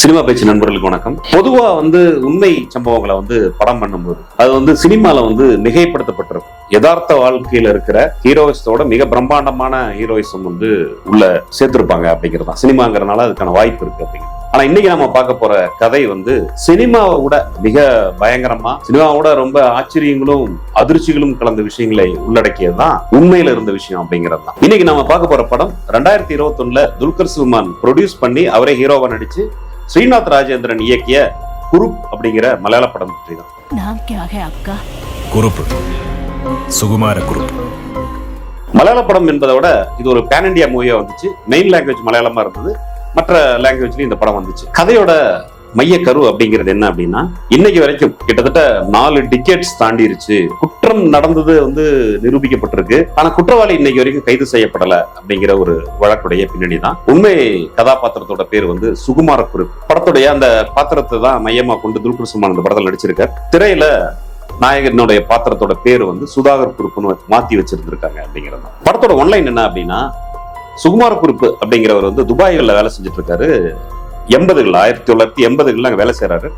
Cinema பேச்சு நண்பர்களுக்கு வணக்கம். பொதுவா வந்து உண்மை சம்பவங்களை வந்து படம் பண்ணும்போது அது வந்து சினிமால வந்து மிகைப்படுத்தப்பட்டிருக்கும். யதார்த்த வாழ்க்கையில இருக்கிற ஹீரோயிஸோட மிக பிரம்மாண்டமான ஹீரோயிசம் வந்து உள்ள சேர்த்திருப்பாங்க அப்படிங்கிறது தான். சினிமாங்கிறனால அதுக்கான வாய்ப்பு இருக்கு அப்படிங்கிறது. ஆனா இன்னைக்கு நம்ம பார்க்க போற கதை வந்து சினிமாவை விட மிக பயங்கரமா சினிமாவோட ரொம்ப ஆச்சரியங்களும் அதிர்ச்சிகளும் கலந்த விஷயங்களை உள்ளடக்கியது தான் உண்மையில இருந்த விஷயம் அப்படிங்கிறது தான். இன்னைக்கு நம்ம பார்க்க போற படம் ரெண்டாயிரத்தி இருபத்தி ஒண்ணுல துல்கர் சுல்மான் ப்ரொடியூஸ் பண்ணி அவரே ஹீரோவா நடிச்சு ஸ்ரீநாத் ராஜேந்திரன் இயக்கிய குருப் அப்படிங்கிற மலையாள படம் பற்றி தான். குருப் சுகுமார குருப் மலையாள படம் என்பதை விட இது ஒரு பேன் இண்டியா மூவியா வந்துச்சு. மெயின் லாங்குவேஜ் மலையாளமா இருந்தது. மற்ற லாங்குவேஜ்லயும் இந்த படம் வந்துச்சு. கதையோட மைய கரு அப்படிங்கிறது என்ன அப்படின்னா இன்னைக்கு வரைக்கும் கிட்டத்தட்ட நாலு டிக்கெட்ஸ் தாண்டிருச்சு. குற்றம் நடந்தது வந்து நிரூபிக்கப்பட்டிருக்கு. ஆனா குற்றவாளி இன்னைக்கு வரைக்கும் கைது செய்யப்படல அப்படிங்கிற ஒரு வழக்குடைய பின்னணி தான் உண்மை கதாபாத்திரத்தோட பேர் வந்து சுகுமார குறிப்பு படத்துடைய அந்த பாத்திரத்தை தான் மையமா கொண்டு துல்கர் சுமான் அந்த படத்தில் நடிச்சிருக்கார். திரையில நாயகனுடைய பாத்திரத்தோட பேர் வந்து சுதாகர் குறுப்புன்னு மாத்தி வச்சிருந்திருக்காங்க அப்படிங்கிறது படத்தோட ஒன்லைன் என்ன அப்படின்னா சுகுமார குறுப்பு அப்படிங்கிறவர் வந்து துபாய்களில் வேலை செஞ்சுட்டு இருக்காரு எண்பதுகள் ஆயிரத்தி தொள்ளாயிரத்தி எண்பதுகள்ல அங்க வேலை செய்யறாரு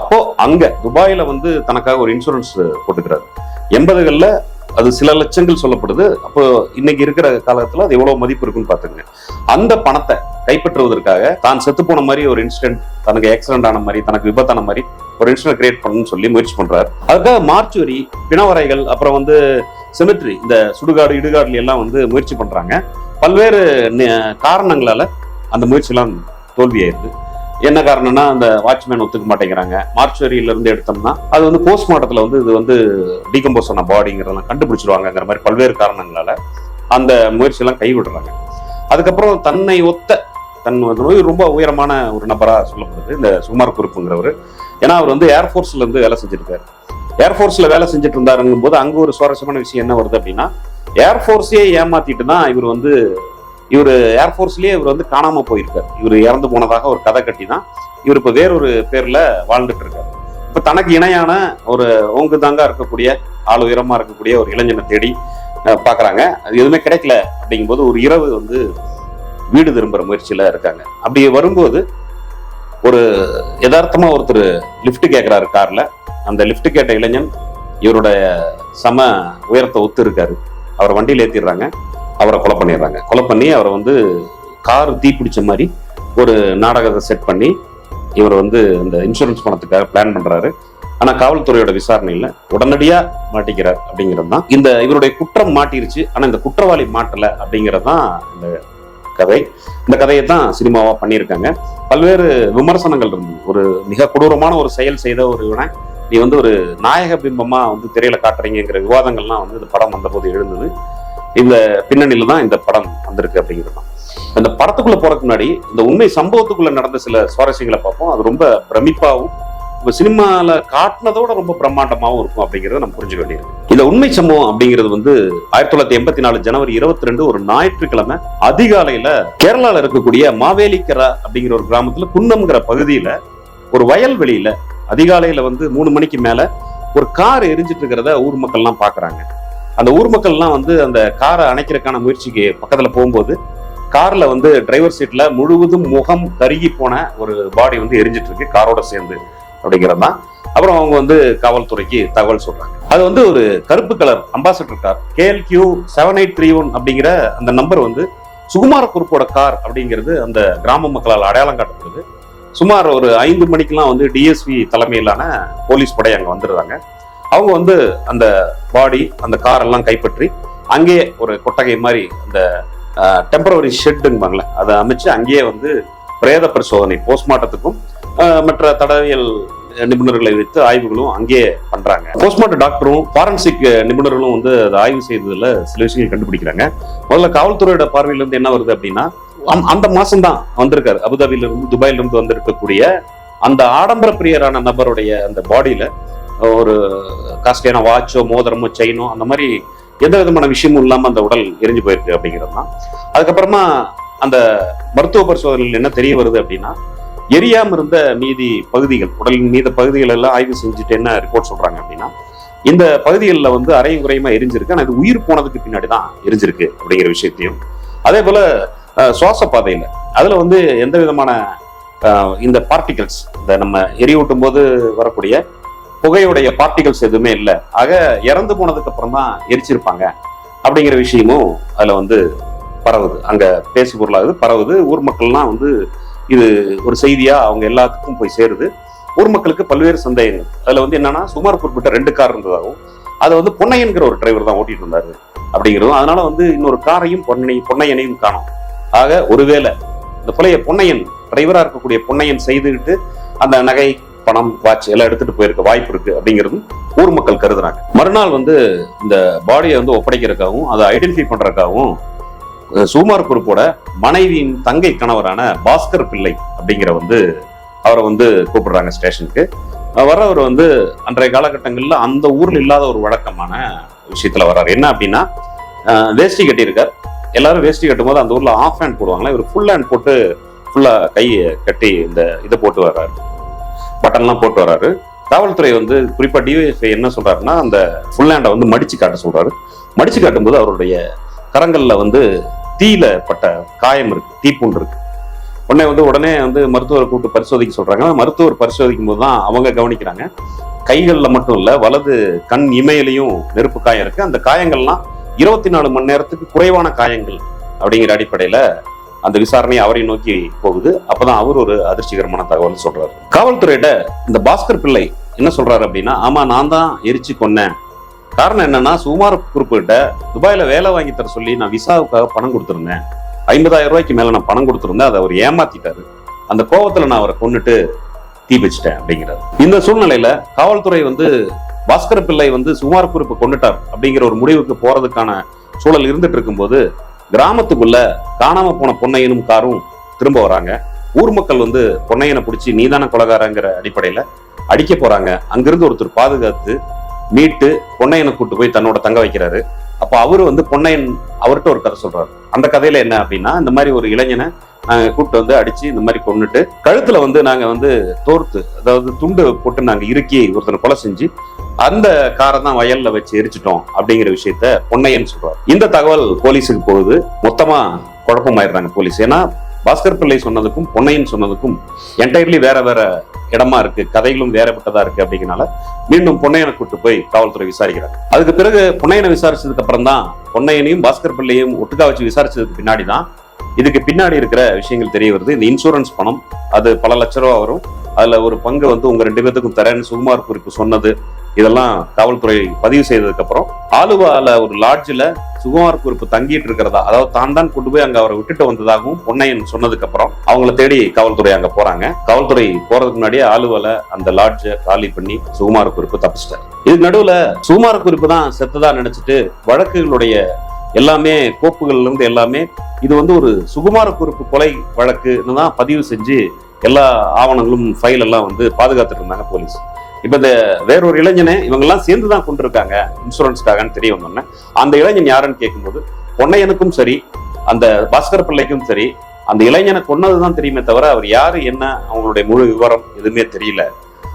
அப்போ அங்க துபாயில வந்து தனக்காக ஒரு இன்சூரன்ஸ் போட்டுக்கிறாரு. எண்பதுகளில் அது சில லட்சங்கள் சொல்லப்படுது. அப்போ இன்னைக்கு இருக்கிற காலத்துல அது எவ்வளவு மதிப்பு இருக்குன்னு பாத்துக்கங்க அந்த பணத்தை கைப்பற்றுவதற்காக தான் செத்து போன மாதிரி ஒரு இன்சிடென்ட் தனக்கு ஆக்சிடென்ட் ஆன மாதிரி தனக்கு விபத்தான மாதிரி ஒரு இன்சிடென்ட் கிரியேட் பண்ணணும்னு சொல்லி முயற்சி பண்றாரு. அதுக்காக மார்ச்சுவரி பிணவரைகள் அப்புறம் வந்து செமிட்ரி இந்த சுடுகாடு இடுகாடுல எல்லாம் வந்து முயற்சி பண்றாங்க. பல்வேறு காரணங்களால அந்த முயற்சியெல்லாம் தோல்வியாயிருது என்ன காரணம்னா அந்த வாட்ச்மேன் ஒத்துக்க மாட்டேங்கிறாங்க. மார்ச்சுவரியில இருந்து எடுத்தோம்னா அது வந்து போஸ்ட்மார்ட்டத்துல வந்து இது வந்து டீகம்போஸ் ஆன பாடிங்கிறதெல்லாம் கண்டுபிடிச்சிருவாங்கங்கிற மாதிரி பல்வேறு காரணங்களால அந்த முயற்சியெல்லாம் கைவிடுறாங்க. அதுக்கப்புறம் தன்னை ஒத்த தன் நோய் ரொம்ப உயரமான ஒரு நபரா சொல்லப்படுது இந்த சுகுமார் குறுப்புங்கிறவர். ஏன்னா அவர் வந்து ஏர்ஃபோர்ஸ்ல இருந்து வேலை செஞ்சிருக்காரு. ஏர்ஃபோர்ஸ்ல வேலை செஞ்சுட்டு இருந்தாருங்கும் போது அங்க ஒரு சுவாரஸ்யமான விஷயம் என்ன வருது அப்படின்னா ஏர்ஃபோர்ஸையே ஏமாத்திட்டு தான் இவர் வந்து இவர் ஏர்ஃபோர்ஸ்லேயே இவர் வந்து காணாமல் போயிருக்கார். இவர் இறந்து போனதாக ஒரு கதை கட்டி தான் இவர் இப்போ வேறொரு பேர்ல வாழ்ந்துட்டு இருக்காரு இப்போ தனக்கு இணையான ஒரு ஓங்கு தாங்க இருக்கக்கூடிய ஆள் உயரமா இருக்கக்கூடிய ஒரு இளைஞனை தேடி பார்க்குறாங்க அது எதுவுமே கிடைக்கல அப்படிங்கும்போது ஒரு இரவு வந்து வீடு திரும்புகிற முயற்சியில இருக்காங்க. அப்படி வரும்போது ஒரு யதார்த்தமா ஒருத்தர் லிஃப்ட் கேட்குறாரு கார்ல. அந்த லிஃப்ட் கேட்ட இளைஞன் இவருடைய சம உயரத்தை ஒத்து இருக்காரு. அவர் வண்டியில் ஏற்றிடுறாங்க அவரை கொலை பண்ணிடுறாங்க. கொலை பண்ணி அவரை வந்து கார் தீ பிடிச்ச மாதிரி ஒரு நாடகத்தை செட் பண்ணி இவர் வந்து இந்த இன்சூரன்ஸ் பணத்துக்காக பிளான் பண்றாரு. ஆனா காவல்துறையோட விசாரணையில் உடனடியா மாட்டிக்கிறார் அப்படிங்கிறது தான் இந்த இவருடைய குற்றம் மாட்டிருச்சு. ஆனா இந்த குற்றவாளி மாட்டல அப்படிங்கிறது தான் இந்த கதை. இந்த கதையை தான் சினிமாவா பண்ணியிருக்காங்க. பல்வேறு விமர்சனங்கள் இருந்தது ஒரு மிக கொடூரமான ஒரு செயல் செய்த ஒரு இவனை நீ வந்து ஒரு நாயக பிம்பமா வந்து திரையில காட்டுறீங்கிற விவாதங்கள்லாம் வந்து இந்த படம் வந்தபோது எழுந்தது. இந்த பின்னணியில தான் இந்த படம் வந்திருக்கு அப்படிங்கிறது தான் அந்த படத்துக்குள்ள போறதுக்கு முன்னாடி இந்த உண்மை சம்பவத்துக்குள்ள நடந்த சில சுவாரஸ்யங்களை பார்ப்போம். அது ரொம்ப பிரமிப்பாகவும் சினிமாவில் காட்டினதோட ரொம்ப பிரம்மாண்டமாகவும் இருக்கும் அப்படிங்கிறத நம்ம புரிஞ்சுக்க வேண்டியது. இந்த உண்மை சம்பவம் அப்படிங்கிறது வந்து ஆயிரத்தி தொள்ளாயிரத்தி எண்பத்தி நாலு ஜனவரி இருபத்தி ரெண்டு ஒரு ஞாயிற்றுக்கிழமை அதிகாலையில கேரளாவில் இருக்கக்கூடிய மாவேலிக்கரா அப்படிங்கிற ஒரு கிராமத்துல குன்னம்ங்கிற பகுதியில ஒரு வயல்வெளியில அதிகாலையில வந்து மூணு மணிக்கு மேல ஒரு கார் எரிஞ்சிட்டு இருக்கிறத ஊர் மக்கள்லாம் பாக்குறாங்க அந்த ஊர் மக்கள்லாம் வந்து அந்த காரை அணைக்கிறதுக்கான முயற்சிக்கு பக்கத்துல போகும்போது கார்ல வந்து டிரைவர் சீட்ல முழுவதும் முகம் கருகி போன ஒரு பாடி வந்து எரிஞ்சிட்டு இருக்கு காரோட சேர்ந்து அப்படிங்கிறது தான் அப்புறம் அவங்க வந்து காவல்துறைக்கு தகவல் சொல்றாங்க. அது வந்து ஒரு கருப்பு colour ambassador car KL Q seven eight three one அப்படிங்கிற அந்த நம்பர் வந்து சுகுமார குறுப்போட கார் அப்படிங்கிறது அந்த கிராம மக்களால் அடையாளம் காட்டப்படுது. சுமார் ஒரு ஐந்து மணிக்கெல்லாம் வந்து டிஎஸ்பி தலைமையிலான போலீஸ் படை அங்கே வந்துடுறாங்க. அவங்க வந்து அந்த பாடி அந்த கார் எல்லாம் கைப்பற்றி அங்கேயே ஒரு கொட்டகை மாதிரி அந்த டெம்பரவரி ஷெட்டுங்பாங்களே அதை அமைச்சு அங்கேயே வந்து பிரேத பரிசோதனை போஸ்ட்மார்ட்டத்துக்கும் மற்ற தடவியல் நிபுணர்களை வைத்து ஆய்வுகளும் அங்கேயே பண்றாங்க. போஸ்ட்மார்ட்டம் டாக்டரும் ஃபாரன்சிக் நிபுணர்களும் வந்து அதை ஆய்வு செய்ததுல சில விஷயங்கள் கண்டுபிடிக்கிறாங்க. முதல்ல காவல்துறையோட பார்வையில இருந்து என்ன வருது அப்படின்னா அந்த- அந்த மாசம் தான் வந்திருக்காரு. அபுதாபில இருந்து துபாயில இருந்து வந்திருக்கக்கூடிய அந்த ஆடம்பர பிரியரான நபருடைய அந்த பாடியில ஒரு காஸ்ட்லியான வாட்சோ மோதிரமோ செயினோ அந்த மாதிரி எந்த விதமான விஷயமும் இல்லாமல் அந்த உடல் எரிஞ்சு போயிருக்கு அப்படிங்கிறது தான். அதுக்கப்புறமா அந்த மருத்துவ பரிசோதனையில் என்ன தெரிய வருது அப்படின்னா எரியாம இருந்த மீதி பகுதிகள் உடலின் மீத பகுதிகள் எல்லாம் ஆய்வு செஞ்சுட்டு என்ன ரிப்போர்ட் சொல்றாங்க அப்படின்னா இந்த பகுதிகளில் வந்து அரையும் குறையுமா எரிஞ்சிருக்கு ஆனால் இது உயிர் போனதுக்கு பின்னாடி தான் எரிஞ்சிருக்கு அப்படிங்கிற விஷயத்தையும். அதே போல சுவாச பாதையில் அதில் வந்து எந்த விதமான ஆஹ் இந்த பார்ட்டிகல்ஸ் இந்த நம்ம எரியூட்டும் போது வரக்கூடிய புகையுடைய பார்ட்டிகல்ஸ் எதுவுமே இல்லை. ஆக இறந்து போனதுக்கு அப்புறம் தான் எரிச்சிருப்பாங்க. அப்படிங்கிற விஷயமும் அதுல வந்து பரவுது. அங்க பேசு பொருளாகுது பரவுது. ஊர் மக்கள்லாம் வந்து இது ஒரு செய்தியா அவங்க எல்லாத்துக்கும் போய் சேருது. ஊர் மக்களுக்கு பல்வேறு சந்தேகங்கள். அதுல வந்து என்னன்னா சுமார் குறிப்பிட்ட ரெண்டு கார் இருந்ததாகவும் அதை வந்து பொன்னையன்கிற ஒரு டிரைவர் தான் ஓட்டிட்டு இருந்தாரு அப்படிங்கிறதும் அதனால வந்து இன்னொரு காரையும் பொன்னை பொன்னையனையும் காணும். ஆக ஒருவேளை இந்த புலைய பொன்னையன் டிரைவரா இருக்கக்கூடிய பொன்னையன் செய்துக்கிட்டு அந்த நகை பணம் வாட்ச் எல்லாம் எடுத்துட்டு போயிருக்க வாய்ப்பு இருக்கு அப்படிங்கிறதும் ஊர் மக்கள் கருதுறாங்க. மறுநாள் வந்து இந்த பாடியை வந்து ஒப்படைக்கிறதுக்காகவும் அதை ஐடென்டிஃபை பண்றதுக்காகவும் சுமார் குறிப்போட குருப்போட மனைவியின் தங்கை கணவரான பாஸ்கர் பிள்ளை அப்படிங்கிற வந்து அவரை வந்து கூப்பிடுறாங்க ஸ்டேஷனுக்கு. வர்றவர் வந்து அன்றைய காலகட்டங்களில் அந்த ஊரில் இல்லாத ஒரு வழக்கமான விஷயத்துல வர்றாரு. என்ன அப்படின்னா வேஷ்டி கட்டியிருக்கார். எல்லாரும் வேஷ்டி கட்டும் போது அந்த ஊர்ல ஆஃப் ஹேண்ட் போடுவாங்களா? இவர் ஃபுல் ஹேண்ட் போட்டு ஃபுல்லா கையை கட்டி இந்த இதை போட்டு வர்றாரு. பட்டன்லாம் போட்டு வர்றாரு காவல்துறை வந்து குறிப்பா டிஒஎஸ்ஐ என்ன சொல்றாருன்னா அந்த ஃபுல்லாண்டை வந்து மடிச்சு காட்ட சொல்றாரு. மடிச்சு காட்டும்போது அவருடைய கரங்கள்ல வந்து தீயில பட்ட காயம் இருக்கு தீப்புண் இருக்கு. உடனே வந்து உடனே வந்து மருத்துவரை கூப்பிட்டு பரிசோதிக்க சொல்றாங்க. மருத்துவர் பரிசோதிக்கும் போது தான் அவங்க கவனிக்கிறாங்க. கைகளில் மட்டும் இல்லை வலது கண் இமையிலையும் நெருப்பு காயம் இருக்கு. அந்த காயங்கள்லாம் இருபத்தி நாலு மணி நேரத்துக்கு குறைவான காயங்கள் அப்படிங்கிற அடிப்படையில அந்த விசாரணை அவரை நோக்கி போகுது. அப்பதான் அவர் ஒரு அதிர்ச்சிகரமான தகவல் சொல்றாரு. காவல்துறையிட இந்த பாஸ்கர் பிள்ளை என்ன சொல்றாரு அப்படின்னா ஆமா நான் தான் எரிச்சு கொன்னேன். காரணம் என்னன்னா சுமார் குறிப்பிட்ட துபாயில வேலை வாங்கி தர சொல்லி நான் விசாவுக்காக பணம் கொடுத்துருந்தேன். ஐம்பதாயிரம் ரூபாய்க்கு மேல நான் பணம் கொடுத்துருந்தேன். அதை அவர் ஏமாத்திட்டாரு. அந்த கோவத்துல நான் அவரை கொன்னுட்டு தீ வச்சிட்டேன் அப்படிங்கிறார். இந்த சூழ்நிலையில காவல்துறை வந்து பாஸ்கர் பிள்ளை வந்து சுமார் குறிப்பு கொண்டுட்டார் அப்படிங்கிற ஒரு முடிவுக்கு போறதுக்கான சூழல் இருந்துட்டு இருக்கும்போது கிராமத்துக்குள்ள காணாம போன பொன்னையனும் காரும் திரும்ப வராங்க. ஊர் மக்கள் வந்து பொன்னையனை பிடிச்சி நீதான கொலகாரங்கிற அடிப்படையில அடிக்க போறாங்க. அங்கிருந்து ஒருத்தர் பாதுகாத்து மீட்டு பொன்னையனை கூட்டு போய் தன்னோட தங்க வைக்கிறாரு. அப்ப அவரு வந்து பொன்னையன் அவர்கிட்ட ஒரு கதை சொல்றாரு. அந்த கதையில என்ன அப்படின்னா இந்த மாதிரி ஒரு இளைஞனை நாங்க கூப்பிட்டு வந்து அடிச்சு இந்த மாதிரி கொன்னுட்டு கழுத்துல வந்து நாங்க வந்து தோர்த்து அதாவது துண்டு போட்டு நாங்க இறுக்கி ஒருத்தனை கொலை செஞ்சு அந்த காரை தான் வயல்ல வச்சு எரிச்சிட்டோம் அப்படிங்கிற விஷயத்த பொன்னையன் சொல்றாரு. இந்த தகவல் போலீஸுக்கு போகுது. மொத்தமா குழப்பமாயிடுறாங்க போலீஸ். ஏன்னா பாஸ்கர் பிள்ளை சொன்னதுக்கும் பொன்னையன் சொன்னதுக்கும் என்டையர்லி வேற வேற இடமா இருக்கு கதைகளும் வேறப்பட்டதா இருக்கு அப்படிங்கறனால மீண்டும் பொன்னையனை கூட்டு போய் காவல்துறை விசாரிக்கிறாங்க. அதுக்கு பிறகு பொன்னையனை விசாரிச்சதுக்கு அப்புறம் தான் பொன்னையனையும் பாஸ்கர் பிள்ளையும் ஒட்டுக்கா வச்சு விசாரிச்சதுக்கு பின்னாடி தான் இதுக்கு பின்னாடி இருக்கிற விஷயங்கள் தெரிய வருது. இந்த இன்சூரன்ஸ் பணம் அது பல லட்ச ரூபா வரும். அதுல ஒரு பங்கு வந்து உங்க ரெண்டு பேத்துக்கும் தரேன்னு சுகுமார் குறிப்பு சொன்னது. இதெல்லாம் காவல்துறை பதிவு செய்ததுக்கு அப்புறம் ஆலுவால ஒரு லாட்ஜில் சுகுமார் குறிப்பு தங்கிட்டு இருக்கிறதா அதாவது தான் தான் கொண்டு போய் அங்க அவரை விட்டுட்டு வந்ததாகவும் பொன்னையன் சொன்னதுக்கு அப்புறம் அவங்கள தேடி காவல்துறை அங்க போறாங்க. காவல்துறை போறதுக்கு முன்னாடியே ஆலுவால அந்த லாட்ஜை காலி பண்ணி சுகுமார் குறிப்பு தப்பிச்சிட்டார். இதுக்கு நடுவுல சுகுமார் குறிப்பு தான் செத்ததா நினைச்சிட்டு வழக்குகளுடைய எல்லாமே கோப்புகள்ல இருந்து எல்லாமே இது வந்து ஒரு சுகுமார குறிப்பு கொலை வழக்குன்னு தான் பதிவு செஞ்சு எல்லா ஆவணங்களும் ஃபைல் எல்லாம் வந்து பாதுகாத்துட்டு இருந்தாங்க போலீஸ். இப்ப இந்த வேறொரு இளைஞனை இவங்க எல்லாம் சேர்ந்து தான் கொண்டிருக்காங்க. இன்சூரன்ஸ்க்காகன்னு தெரிய வந்தோன்னே அந்த இளைஞன் யாருன்னு கேட்கும்போது பொன்னையனுக்கும் சரி அந்த பாஸ்கர் பிள்ளைக்கும் சரி அந்த இளைஞனை கொன்னதுதான் தெரியுமே தவிர அவர் யாரு என்ன அவங்களுடைய முழு விவரம் எதுவுமே தெரியல.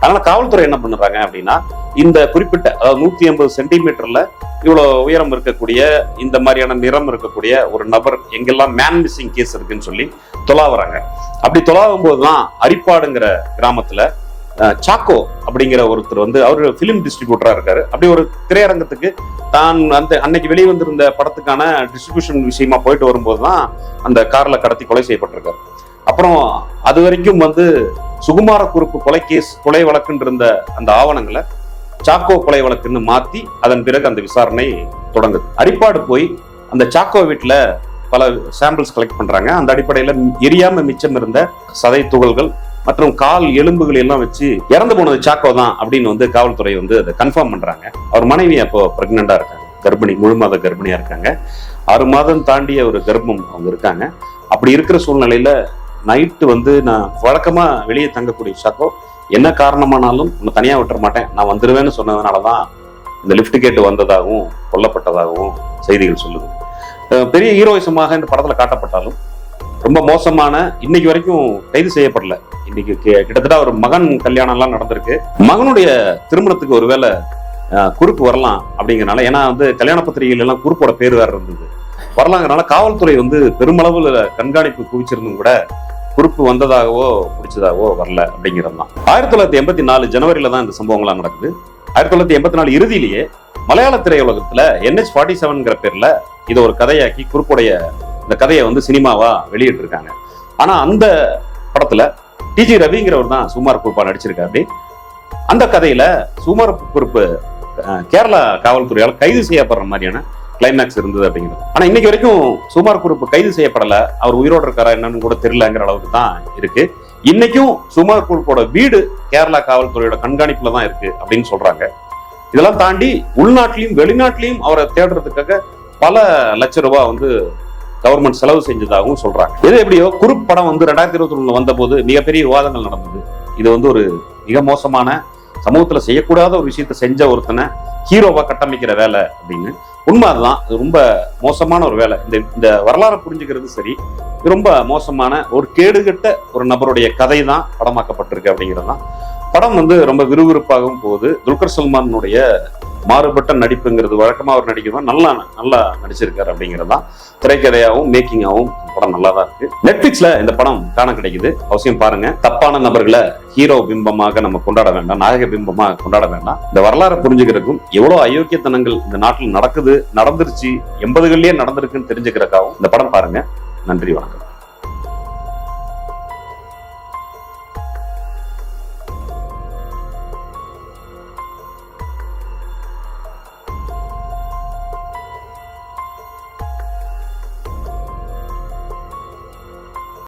அதனால காவல்துறை என்ன பண்ணுறாங்க அப்படின்னா இந்த குறிப்பிட்ட அதாவது நூத்தி ஐம்பது சென்டிமீட்டர்ல இவ்வளவு உயரம் இருக்கக்கூடிய இந்த மாதிரியான நிறம் இருக்கக்கூடிய ஒரு நபர் எங்கெல்லாம் மேன் மிஸ்ஸிங் கேஸ் இருக்குன்னு சொல்லி தொலாவுறாங்க. அப்படி தொலாவும் போதுதான் அரிப்பாடுங்கிற கிராமத்துல சாக்கோ அப்படிங்கிற ஒருத்தர் வந்து அவர் ஃபிலிம் டிஸ்ட்ரிபியூட்டரா இருக்காரு. அப்படி ஒரு திரையரங்கத்துக்கு தான் அந்த அன்னைக்கு வெளிவந்திருந்த படத்துக்கான டிஸ்ட்ரிபியூஷன் விஷயமா போயிட்டு வரும்போது தான் அந்த கார்ல கடத்தி கொலை செய்யப்பட்டிருக்காரு. அப்புறம் அது வரைக்கும் வந்து சுகுமார குறுப்பு கொலை கேஸ் கொலை வழக்குன்னு இருந்த அந்த ஆவணங்களை சாக்கோ கொலை வழக்குன்னு மாத்தி அதன் பிறகு அந்த விசாரணை தொடங்குது. அரிப்பாடு போய் அந்த சாக்கோ வீட்டில் பல சாம்பிள்ஸ் கலெக்ட் பண்றாங்க. அந்த அடிப்படையில எரியாம மிச்சம் இருந்த சதை துகள்கள் மற்றும் கால் எலும்புகள் எல்லாம் வச்சு இறந்து போனது சாக்கோ தான் அப்படின்னு வந்து காவல்துறை வந்து அதை கன்ஃபார்ம் பண்றாங்க. அவர் மனைவி அப்போ பிரெக்னண்டா இருக்காங்க. கர்ப்பிணி முழு மாத கர்ப்பிணியா இருக்காங்க. ஆறு மாதம் தாண்டிய ஒரு கர்ப்பம் அவங்க இருக்காங்க. அப்படி இருக்கிற சூழ்நிலையில நைட்டு வந்து நான் வழக்கமா வெளியே தங்கக்கூடிய சாக்கோ என்ன காரணமானாலும் நம்ம தனியா விட்டுற மாட்டேன். நான் வந்துருவேன்னு சொன்னதுனாலதான் இந்த லிஃப்ட் கேட்டு வந்ததாகவும் கொல்லப்பட்டதாகவும் செய்திகள் சொல்லுது. பெரிய ஹீரோயிசமாக இந்த படத்துல காட்டப்பட்டாலும் ரொம்ப மோசமான இன்னைக்கு வரைக்கும் கைது செய்யப்படல. இன்னைக்கு கிட்டத்தட்ட ஒரு மகன் கல்யாணம் எல்லாம் நடந்திருக்கு. மகனுடைய திருமணத்துக்கு ஒருவேளை குறுப்பு வரலாம் அப்படிங்கறனால ஏன்னா வந்து கல்யாண பத்திரிகையில எல்லாம் குறுப்போட பேர் வேற இருந்தது. வரலாங்கிறனால காவல்துறை வந்து பெருமளவுல கண்காணிப்பு குவிச்சிருந்தும் கூட குறுப்பு வந்ததாகவோ பிடிச்சதாகவோ வரல அப்படிங்கிறது தான். ஆயிரத்தி தொள்ளாயிரத்தி எண்பத்தி நாலு ஜனவரியில தான் இந்த சம்பவங்கள்லாம் நடக்குது. ஆயிரத்தி தொள்ளாயிரத்தி எண்பத்தி நாலு இறுதியிலேயே மலையாள திரையுலகத்துல என்ஹெச் ஃபார்ட்டி செவன்ங்கிற பேர்ல இதை ஒரு கதையாக்கி குறுப்புடைய இந்த கதையை வந்து சினிமாவா வெளியிட்டு இருக்காங்க ஆனா அந்த படத்துல டிஜி ரவிங்கிறவர் தான் சுமார் குறிப்பா நடிச்சிருக்காரு. அந்த கதையில சுமார் குறிப்பு கேரளா காவல்துறையால் கைது செய்யப்படுற மாதிரியான கிளைமேக்ஸ் இருந்தது அப்படிங்கிறது. ஆனா இன்னைக்கு வரைக்கும் சுமார் குறிப்பு கைது செய்யப்படல. அவர் உயிரோட இருக்காரா என்னன்னு கூட தெரியலங்கிற அளவுக்கு தான் இருக்கு. இன்னைக்கும் சுமார் குறிப்போட வீடு கேரளா காவல்துறையோட கண்காணிப்புல தான் இருக்கு அப்படின்னு சொல்றாங்க. இதெல்லாம் தாண்டி உள்நாட்டிலையும் வெளிநாட்டிலையும் அவரை தேடுறதுக்காக பல லட்ச ரூபாய் வந்து கவர்மெண்ட் செலவு செஞ்சதாகவும் சொல்றாங்க. எது எப்படியோ குறுப் படம் வந்து ரெண்டாயிரத்தி இருபத்தி ஒண்ணுல வந்த போது மிகப்பெரிய விவாதங்கள் நடந்தது. இது வந்து ஒரு மிக மோசமான சமூகத்துல செய்யக்கூடாத ஒரு விஷயத்த செஞ்ச ஒருத்தனை ஹீரோவா கட்டமைக்கிற வேலை அப்படின்னு. உண்மை அதுதான். இது ரொம்ப மோசமான ஒரு வேலை. இந்த இந்த வரலாறை புரிஞ்சுக்கிறது சரி. ரொம்ப மோசமான ஒரு கேடுகட்ட ஒரு நபருடைய கதை தான் படமாக்கப்பட்டிருக்கு அப்படிங்கிறது தான் படம் வந்து ரொம்ப விறுவிறுப்பாகவும் போகுது. துல்கர் சல்மானுடைய மாறுபட்ட நடிப்புங்கிறது வழக்கமாக அவர் நடிக்கிறதா நல்லா நல்லா நடிச்சிருக்காரு அப்படிங்கிறது தான் திரைக்கதையாகவும் மேக்கிங்காகவும் படம் நல்லா தான் இருக்கு. நெட்ஃபிளிக்ஸ்ல இந்த படம் காண கிடைக்குது. அவசியம் பாருங்க. தப்பான நபர்களை ஹீரோ பிம்பமாக நம்ம கொண்டாட வேண்டாம் நாயக பிம்பமாக கொண்டாட வேண்டாம். இந்த வரலாறை புரிஞ்சுக்கிறதுக்கும் எவ்வளவு அயோக்கியத்தனங்கள் இந்த நாட்டில் நடக்குது நடந்துருச்சு எண்பதுகள்லயே நடந்திருக்குன்னு தெரிஞ்சுக்கிறக்காகவும் இந்த படம் பாருங்க. நன்றி வணக்கம்.